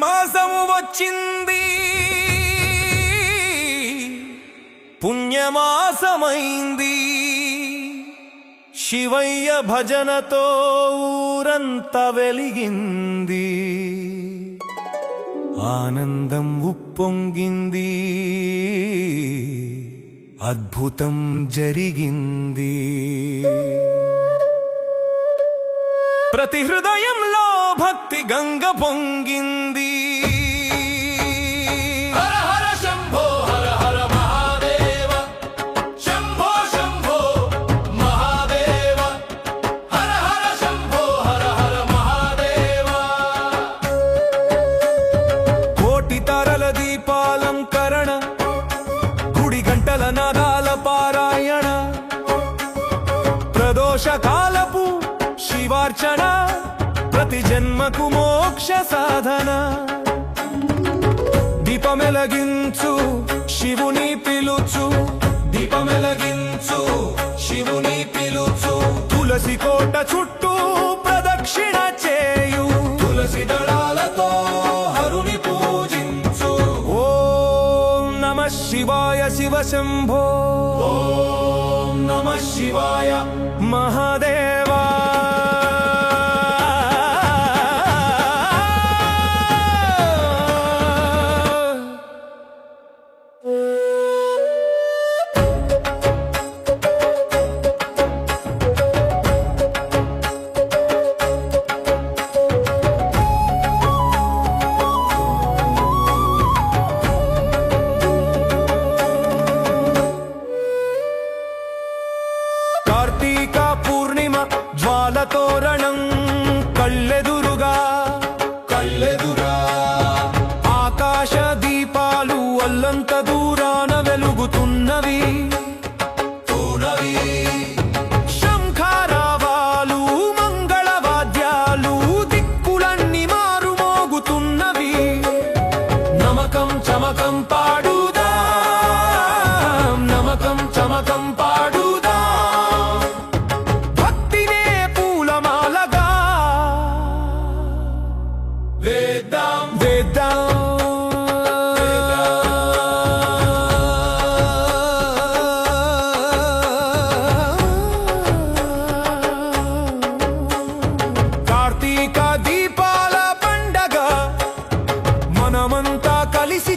మాసము వచ్చింది పుణ్యమాసమైంది శివయ్య భజనతో ఊరంత వెలిగింది ఆనందం ఉప్పొంగింది అద్భుతం జరిగింది ప్రతి హృదయంలో భక్తి గంగ పొంగింది. దీపాలంకరణ గుడి గంటల నాదాల పారాయణ ప్రదోష కాలపు శివార్చన. ప్రతి జన్మకు మోక్ష సాధన. దీపమెలగించు శివుని పిలుచు. దీపమెలగించు శివుని పిలుచు. తులసి కోట చుట్టూ ప్రదక్షిణ చేయు. తులసి దళాలతో హరుని పూజించు. ఓం నమ శివాయ శివ శంభో. ఓం నమ శివాయ మహాదేవ மந்த தோரணம் అంతా కలిసి